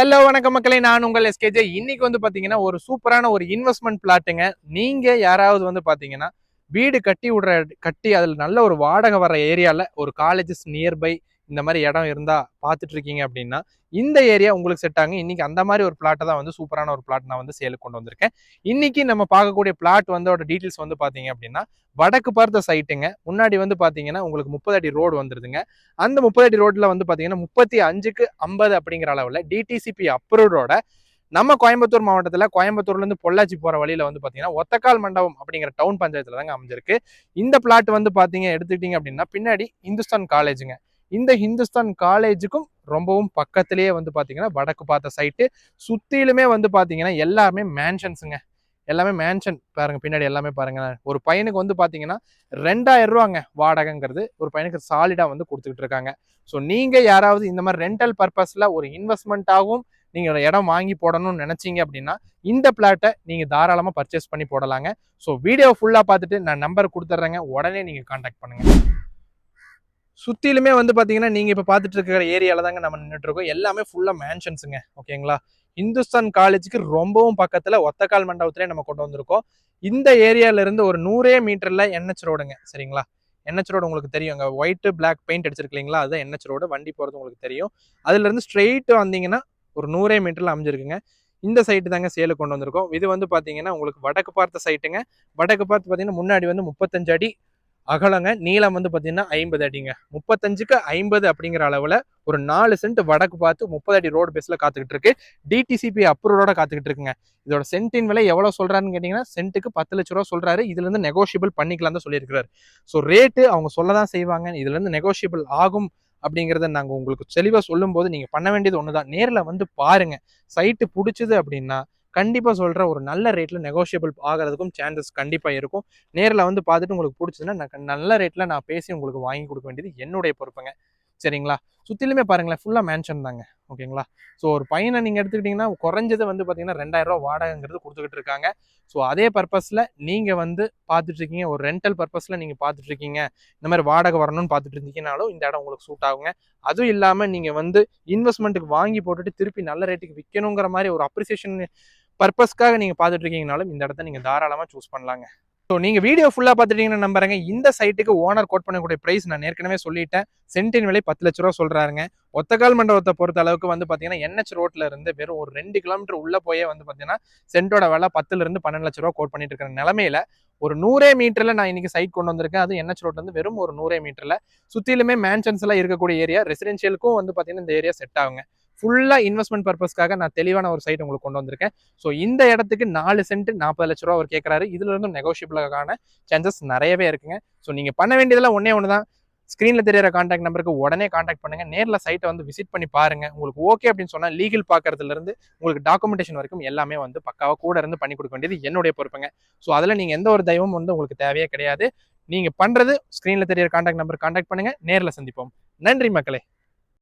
Hello வணக்கம் மக்களே. நான் உங்கள் எஸ்கேஜே இன்னைக்கு வந்து பார்த்தீங்கன்னா ஒரு சூப்பரான ஒரு இன்வெஸ்ட்மெண்ட் பிளாட்டுங்க நீங்கள் யாராவது வந்து பார்த்தீங்கன்னா வீடு கட்டி விடுற கட்டி அதில் நல்ல ஒரு வாடகை வர ஏரியாவில் ஒரு காலேஜஸ் நியர்பை இந்த மாதிரி இடம் இருந்தால் பார்த்துட்டு இருக்கீங்க அப்படின்னா இந்த ஏரியா உங்களுக்கு செட் ஆகும் இன்னைக்கு அந்த மாதிரி ஒரு பிளாட்டை தான் வந்து சூப்பரான ஒரு பிளாட் நான் வந்து சேலுக்கு கொண்டு வந்திருக்கேன். இன்னைக்கு நம்ம பார்க்கக்கூடிய பிளாட் வந்து அதோட டீட்டெயில்ஸ் வந்து பார்த்தீங்க அப்படின்னா வடக்கு பார்த்த சைட்டுங்க முன்னாடி வந்து பார்த்தீங்கன்னா உங்களுக்கு முப்பது அடி ரோடு வந்துருதுங்க. அந்த முப்பது அடி ரோட்டில் வந்து பார்த்தீங்கன்னா முப்பத்தி அஞ்சுக்கு ஐம்பது அப்படிங்கிற அளவில் டிடிசிபி அப்ரூவ்டோட நம்ம கோயம்புத்தூர் மாவட்டத்தில் கோயம்புத்தூர்லேருந்து பொள்ளாச்சி போகிற வழியில வந்து பார்த்தீங்கன்னா ஒத்தக்கால் மண்டபம் அப்படிங்கிற டவுன் பஞ்சாயத்தில் தாங்க அமைஞ்சிருக்கு. இந்த பிளாட் வந்து பார்த்தீங்க எடுத்துக்கிட்டிங்க அப்படின்னா பின்னாடி இந்துஸ்தான் காலேஜுங்க இந்த ஹிந்துஸ்தான் காலேஜுக்கும் ரொம்பவும் பக்கத்திலேயே வந்து பார்த்தீங்கன்னா வடக்கு பார்த்த சைட்டு சுற்றிலுமே வந்து பார்த்தீங்கன்னா எல்லாமே மேன்ஷன்ஸுங்க எல்லாமே மேன்ஷன் பாருங்க பின்னாடி எல்லாமே பாருங்க. ஒரு பையனுக்கு வந்து பார்த்தீங்கன்னா ரெண்டாயிரம் ரூபாங்க வாடகைங்கிறது. ஒரு பையனுக்கு சாலிடாக வந்து கொடுத்துக்கிட்டு இருக்காங்க. ஸோ நீங்கள் யாராவது இந்த மாதிரி ரெண்டல் பர்பஸில் ஒரு இன்வெஸ்ட்மெண்ட்டாகவும் நீங்கள் ஒரு இடம் வாங்கி போடணும்னு நினச்சிங்க அப்படின்னா இந்த பிளாட்டை நீங்கள் தாராளமாக பர்ச்சேஸ் பண்ணி போடலாங்க. ஸோ வீடியோ ஃபுல்லாக பார்த்துட்டு நான் நம்பர் கொடுத்துட்றேங்க உடனே நீங்கள் காண்டாக்ட் பண்ணுங்கள் சுற்றிலுமே வந்து பார்த்தீங்கன்னா நீங்கள் இப்போ பார்த்துட்டு இருக்கிற ஏரியாவில் தாங்க நம்ம நின்றுட்டுருக்கோம் எல்லாமே ஃபுல்லாக மேன்ஷன்ஸுங்க ஓகேங்களா இந்துஸ்தான் காலேஜுக்கு ரொம்பவும் பக்கத்தில் ஒத்தக்கால் மண்டபத்திலே நம்ம கொண்டு வந்திருக்கோம். இந்த ஏரியால இருந்து ஒரு நூறே மீட்டரில் என்ஹெச் ரோடுங்க சரிங்களா? என்ஹெச் ரோடு உங்களுக்கு தெரியும். அங்கே ஒயிட் பிளாக் பெயிண்ட் அடிச்சிருக்கீங்களா? அதுதான் என்ஹெச் ரோடு வண்டி போகிறது உங்களுக்கு தெரியும். அதுலேருந்து ஸ்ட்ரெயிட்டு வந்தீங்கன்னா ஒரு நூறே மீட்டரில் அமைஞ்சிருக்குங்க. இந்த சைட்டு தாங்க சேலை கொண்டு வந்திருக்கோம். இது வந்து பார்த்தீங்கன்னா உங்களுக்கு வடக்கு பார்த்த சைட்டுங்க வடக்கு பார்த்து பார்த்தீங்கன்னா முன்னாடி வந்து முப்பத்தஞ்சு அடி அகலங்க நீளம் வந்து பார்த்தீங்கன்னா ஐம்பது அடிங்க. முப்பத்தஞ்சுக்கு ஐம்பது அப்படிங்கிற அளவில் ஒரு நாலு சென்ட் வடக்கு பார்த்து முப்பது அடி ரோடு பேஸில் காத்துக்கிட்டு இருக்கு. டிடிசிபி அப்ரூவோட காத்துக்கிட்டு இருக்குங்க. இதோட சென்ட்டின் விலை எவ்வளோ சொல்கிறாருன்னு கேட்டிங்கன்னா சென்ட்டுக்கு பத்து லட்ச ரூபா சொல்கிறாரு இதுலேருந்து நெகோஷியபிள் பண்ணிக்கலாம் தான் சொல்லியிருக்காரு ஸோ ரேட்டு அவங்க சொல்ல தான் செய்வாங்க. இதுலேருந்து நெகோஷியபிள் ஆகும் அப்படிங்கிறத நாங்கள் உங்களுக்கு தெளிவாக சொல்லும்போது நீங்கள் பண்ண வேண்டியது ஒன்று தான் நேரில் வந்து பாருங்கள் சைட்டு பிடிச்சது அப்படின்னா கண்டிப்பாக சொல்கிற ஒரு நல்ல ரேட்டில் நெகோஷியபிள் ஆகிறதுக்கும் சான்சஸ் கண்டிப்பாக இருக்கும். நேரில் வந்து பார்த்துட்டு உங்களுக்கு பிடிச்சதுன்னா நான் நல்ல ரேட்டில் நான் பேசி உங்களுக்கு வாங்கி கொடுக்க வேண்டியது என்னுடைய பொறுப்புங்க. சரிங்களா? சுற்றிலுமே பாருங்களேன் ஃபுல்லாக மேன்ஷன் தாங்க. ஓகேங்களா? ஸோ ஒரு பையனை நீங்கள் எடுத்துக்கிட்டிங்கன்னா குறைஞ்சது வந்து பார்த்தீங்கன்னா ரெண்டாயிரம் ரூபா வாடகைங்கிறது கொடுத்துக்கிட்டு இருக்காங்க. ஸோ அதே பர்பஸில் நீங்கள் வந்து பார்த்துட்ருக்கீங்க ஒரு ரெண்டல் பர்பஸில் நீங்கள் பார்த்துட்ருக்கீங்க இந்த மாதிரி வாடகை வரணும்னு பார்த்துட்டு இருந்தீங்கனாலும் இந்த இடம் உங்களுக்கு சூட் ஆகுங்க. அதுவும் இல்லாமல் நீங்கள் வந்து இன்வெஸ்ட்மெண்ட்டுக்கு வாங்கி போட்டுட்டு திருப்பி நல்ல ரேட்டுக்கு விற்கணுங்கிற மாதிரி ஒரு அப்ரிசியேஷன் பர்பஸ்க்காக நீங்கள் பார்த்துட்டு இருக்கீங்கனாலும் இந்த இடத்த நீங்கள் தாராளமாக சூஸ் பண்ணலாங்க. ஸோ நீங்கள் வீடியோ ஃபுல்லாக பார்த்துட்டீங்கன்னு நம்புறேங்க. இந்த சைட்டுக்கு ஓனர் கோட் பண்ணக்கூடிய ப்ரைஸ் நான் ஏற்கனவே சொல்லிட்டேன். சென்டின் விலை பத்து லட்ச ரூபா சொல்கிறாருங்க ஒத்தக்கால் மண்டபத்தை பொறுத்த அளவுக்கு வந்து பார்த்தீங்கன்னா என்ஹெச் ரோட்டில் இருந்து வெறும் ஒரு ரெண்டு கிலோமீட்டர் உள்ளே போயே வந்து பார்த்தீங்கன்னா சென்ட்டோட விலை பத்துலேருந்து பன்னெண்டு லட்ச ரூபா கோட் பண்ணிட்டு இருக்கிற நிலமையில ஒரு நூறே மீட்டரில் நான் இன்னைக்கு சைட் கொண்டு வந்திருக்கேன். அது என்ஹெச் ரோட்லேருந்து வெறும் ஒரு நூறே மீட்டரில் சுற்றிலுமே மேன்ஷன்ஸ் எல்லாம் இருக்கக்கூடிய ஏரியா ரெசிடென்ஷியலுக்கும் வந்து பார்த்தீங்கன்னா இந்த ஏரியா செட் ஆகுங்க. ஃபுல்லாக இன்வெஸ்ட்மெண்ட் பர்பஸ்க்காக நான் தெளிவான ஒரு சைட் உங்களுக்கு கொண்டு வந்திருக்கேன். ஸோ இந்த இடத்துக்கு நாலு சென்ட் நாற்பது லட்ச ரூபா அவர் கேட்குறாரு இதுல இருந்தும் நெகோஷியபிளான சான்சஸ் நிறையவே இருக்குங்க. ஸோ நீங்கள் பண்ண வேண்டியதெல்லாம் ஒன்றே ஒன்று தான். ஸ்க்ரீனில் தெரியற காண்டாக்ட் நம்பருக்கு உடனே காண்டாக்ட் பண்ணுங்கள் நேரில் சைட்டை வந்து விசிட் பண்ணி பாருங்கள் உங்களுக்கு ஓகே அப்படின்னு சொன்னால் லீகல் பார்க்குறதுலேருந்து உங்களுக்கு டாக்குமெண்டேஷன் வரைக்கும் எல்லாமே வந்து பக்காவாக கூட இருந்து பண்ணி கொடுக்க வேண்டியது என்னுடைய பொறுப்புங்க. ஸோ அதில் நீங்கள் எந்த ஒரு தெய்வம் வந்து உங்களுக்கு தேவையே கிடையாது. நீங்கள் பண்ணுறது ஸ்க்ரீனில் தெரியற காண்டாக்ட் நம்பர் காண்டாக்ட் பண்ணுங்கள் நேரில் சந்திப்போம். நன்றி மக்களே.